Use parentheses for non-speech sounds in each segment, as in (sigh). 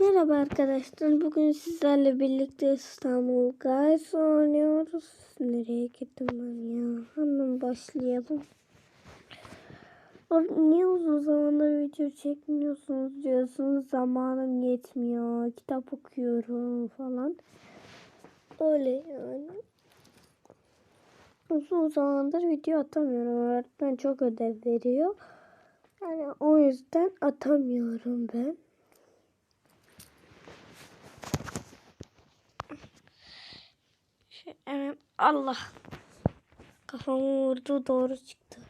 Merhaba arkadaşlar. Bugün sizlerle birlikte İstanbul Guys oynuyoruz. Nereye gittim ben ya? Hemen başlayalım. Niye uzun zamandır video çekmiyorsunuz diyorsunuz. Zamanım yetmiyor. Kitap okuyorum falan. Öyle yani. Uzun zamandır video atamıyorum. Öğretmen çok ödev veriyor. Yani o yüzden atamıyorum ben. Evet, Allah. Kafamı vurdu doğru çıktı.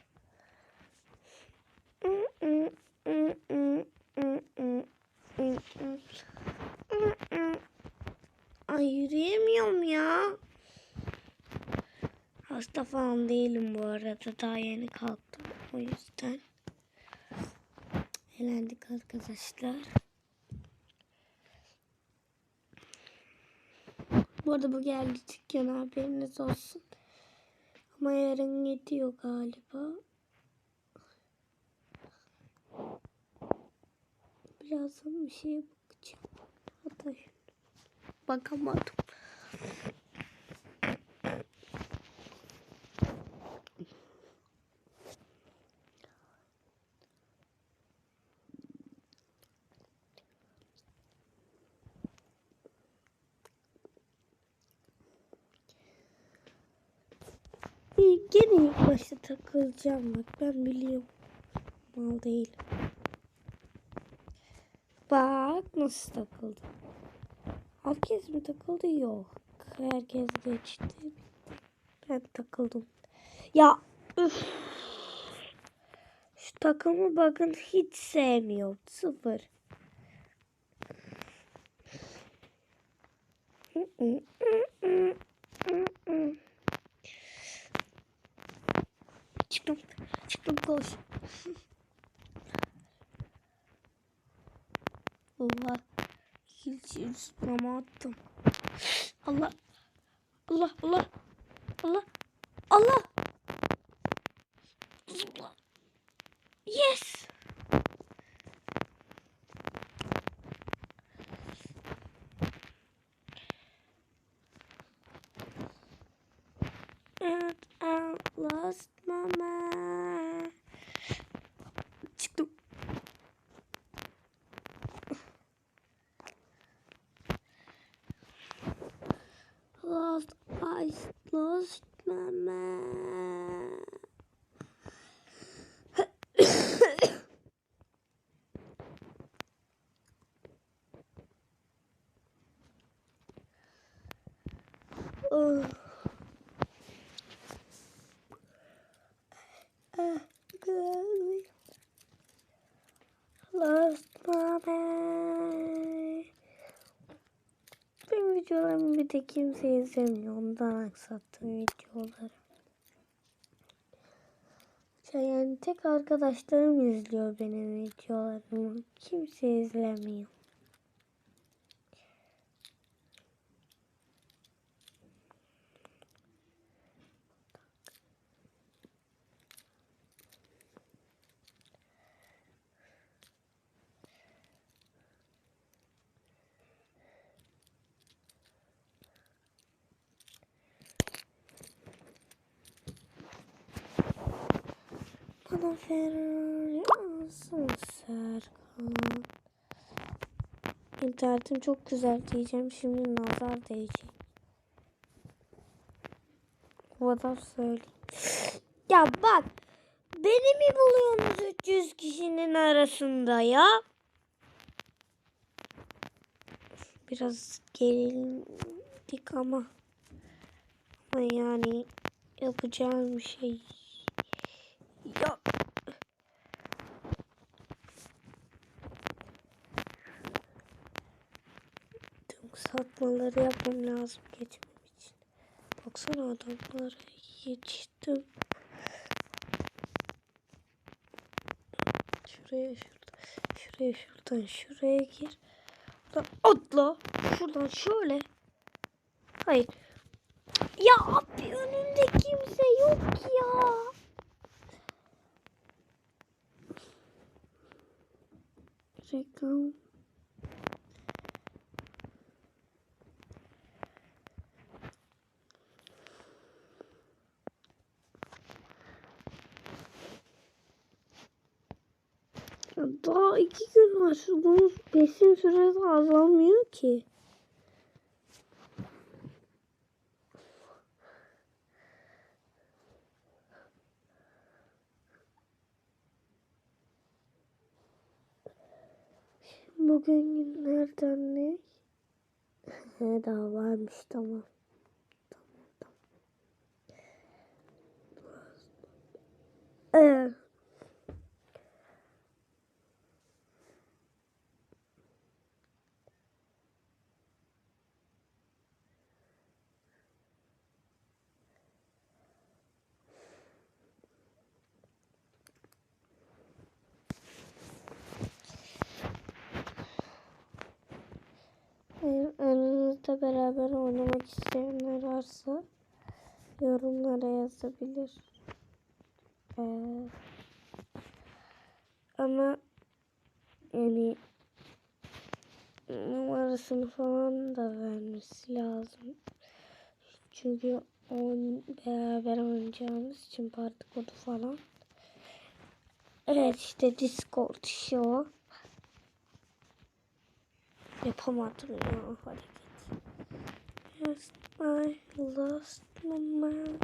Ay yürüyemiyorum ya. Hasta falan değilim bu arada. Daha yeni kalktım. O yüzden. Eğlendik arkadaşlar. Bu arada bu geldi dükkan haberiniz olsun. Ama yarın gidiyor galiba. Birazdan bir şeye bakacağım. Hatta. Bakamadım. Gene ilk başta takılacağım bak ben biliyorum. Mal değil. Bak nasıl takıldı. Herkes mi takıldı? Yok. Herkes geçti. Ben takıldım. Ya üf. Şu takımı bakın hiç sevmiyorum. Sıfır. Çıktım. Çıktım koş. (laughs) Allah. Hiç üstüme attım. Allah. Allah Allah. Allah. Allah. Zıpla. Yes. And I lost my mind. Çıktım. Lost, I lost my mind. oh. Ah, good. Lost my mind. Benim videolarımı bir de kimse izlemiyor. Ondan aksattım videoları. Şey Yani tek arkadaşlarım izliyor benim videolarımı. Kimse izlemiyor. Alsın Serkan. İnternetim çok güzel diyeceğim. Şimdi nazar değecek. Bu kadar söyleyeyim. (gasps) Ya bak. Beni mi buluyorsunuz 300 kişinin arasında ya? Biraz gerildik ama. Ama yani yapacağım bir şey yok. Tüm satmaları yapmam lazım geçmem için. Baksana adamlara yetiştim. Şuraya şurada. Şuraya şuradan şuraya gir. Buradan atla. Şuradan şöyle. Hayır. Ya abi önünde kimse yok ya. Reklam. Bunun besin süresi azalmıyor ki. Bugün günlerden ne? (laughs) He daha varmış tamam. Tamam tamam. Evet. Aranızda beraber oynamak isteyenler varsa yorumlara yazabilir. Ee, ama yani numarasını falan da vermesi lazım. Çünkü on beraber oynayacağımız için parti kodu falan. Evet işte Discord işi o. Yapamadım ya hareket. Yes, I lost my mind.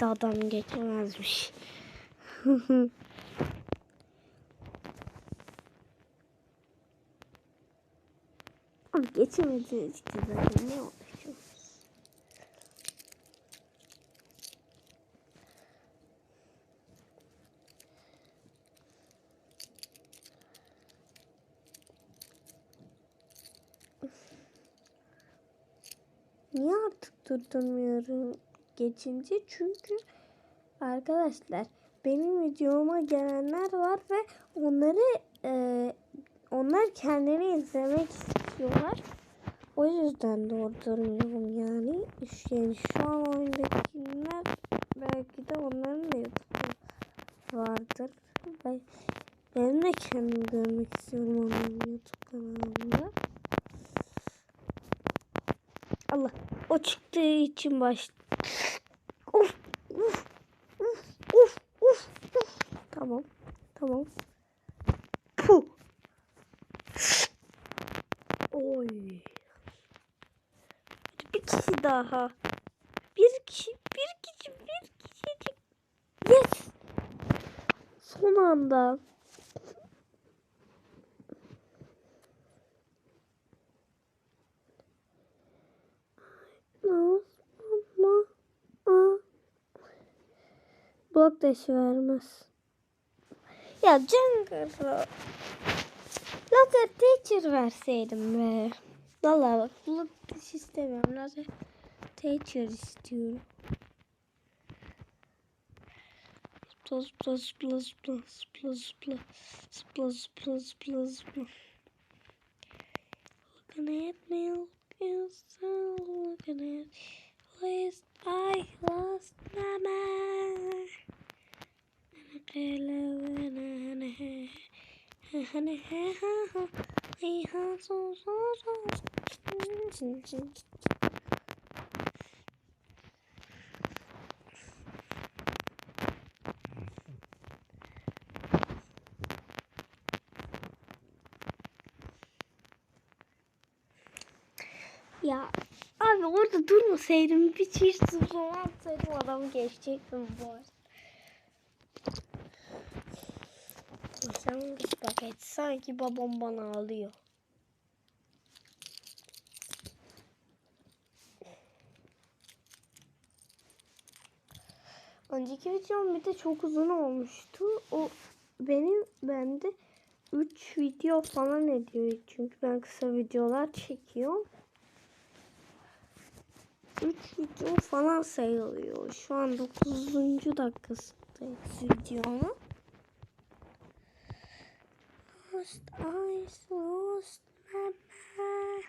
Dağdan geçemezmiş. (laughs) Ama geçemedi işte zaten ne olacak? Niye artık durdurmuyorum geçince? Çünkü arkadaşlar benim videoma gelenler var ve onları e, onlar kendini izlemek istiyorlar. O yüzden durdurmuyorum yani. Yani şu an oyundakiler belki de onların da YouTube'da vardır. Ben, ben de kendimi görmek istiyorum onun YouTube kanalında. Allah o çıktığı için baş. Of of of of of of. Tamam tamam. Puh. Oy. Bir kişi daha. Bir kişi, bir kişi, bir kişi. Yes. Son anda. Ama Aa. Taşı vermez. Ya Jungle'ı Lazer Teacher verseydim be. Valla bak taşı istemiyorum. Lazer Teacher istiyorum. Plus plus plus plus plus plus plus plus plus plus Looking at me, looking so looking at Please, I lost my mind. Ya abi orada durmasaydım bir çift zıplamasaydım adamı geçecektim bu arada. Sen paket sanki babam bana alıyor. Önceki videom bir de çok uzun olmuştu. O benim bende 3 video falan ediyor. Çünkü ben kısa videolar çekiyorum. 3 video falan sayılıyor. Şu an 9. dakikasındayız videonun. Lost eyes, lost mama.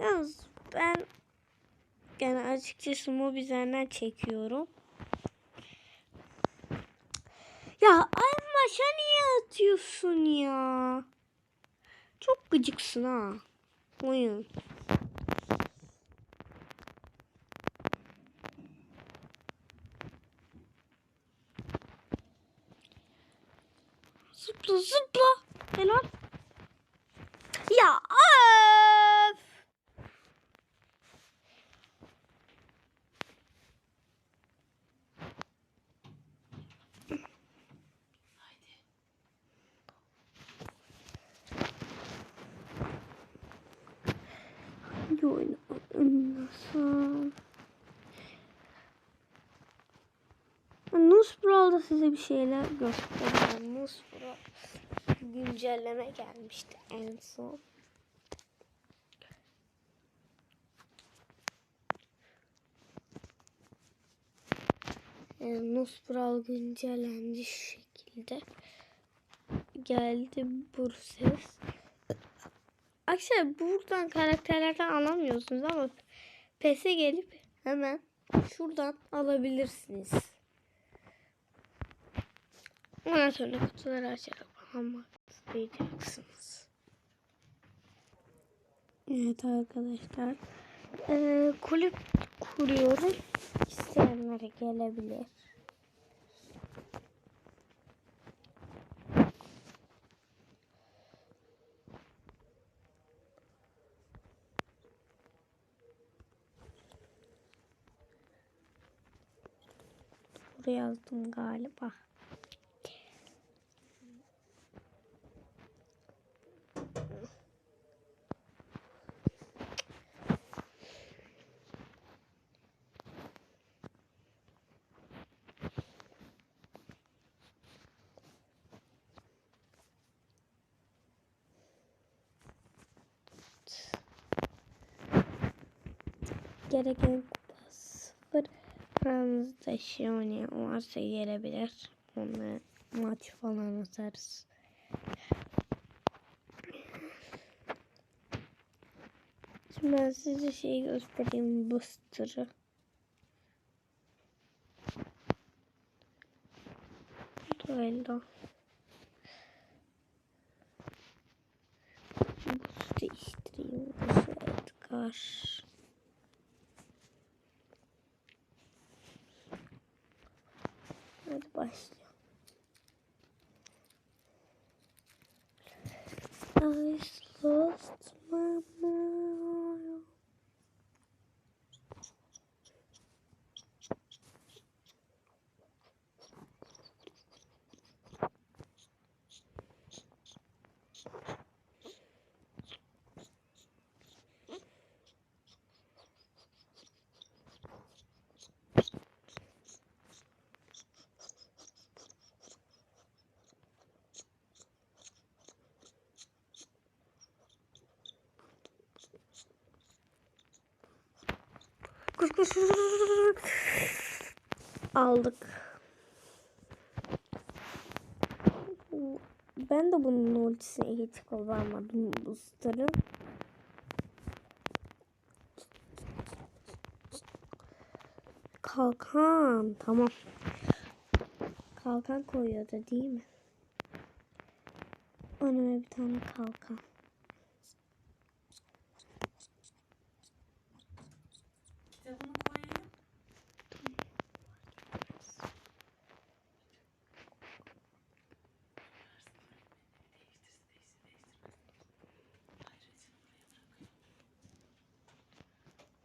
Yalnız ben yani açıkçası Mobizen'den çekiyorum. Ya ay maşa niye atıyorsun ya? Çok gıcıksın ha. Oyun. Zıpla zıpla. Helal. Ya öf. Hangi oyunu oynasam? Nus Brawl'da size bir şeyler göstereceğim. Nus Brawl güncelleme gelmişti en son. Yani Nus Brawl güncellendi şu şekilde. Geldi Burses. Arkadaşlar buradan karakterlerden alamıyorsunuz ama PES'e gelip hemen şuradan alabilirsiniz. Ondan sonra kutuları açarak almak isteyacaksınız. Evet arkadaşlar. Ee, kulüp kuruyorum. İsteyenlere gelebilir. Buraya yazdım galiba. Gereken kupa sıfır. Aranızda şey oynayan varsa gelebilir. Onunla maç falan atarız. Şimdi ben size şey göstereyim. Booster'ı. Duello. Boost değiştireyim. Edgar. Hadi başlayalım. I lost my mind. Koş koş. Aldık. Ben de bunun ultisine hiç kullanmadım booster'ı. Kalkan. Tamam. Kalkan koyuyordu değil mi? Önüme bir tane kalkan.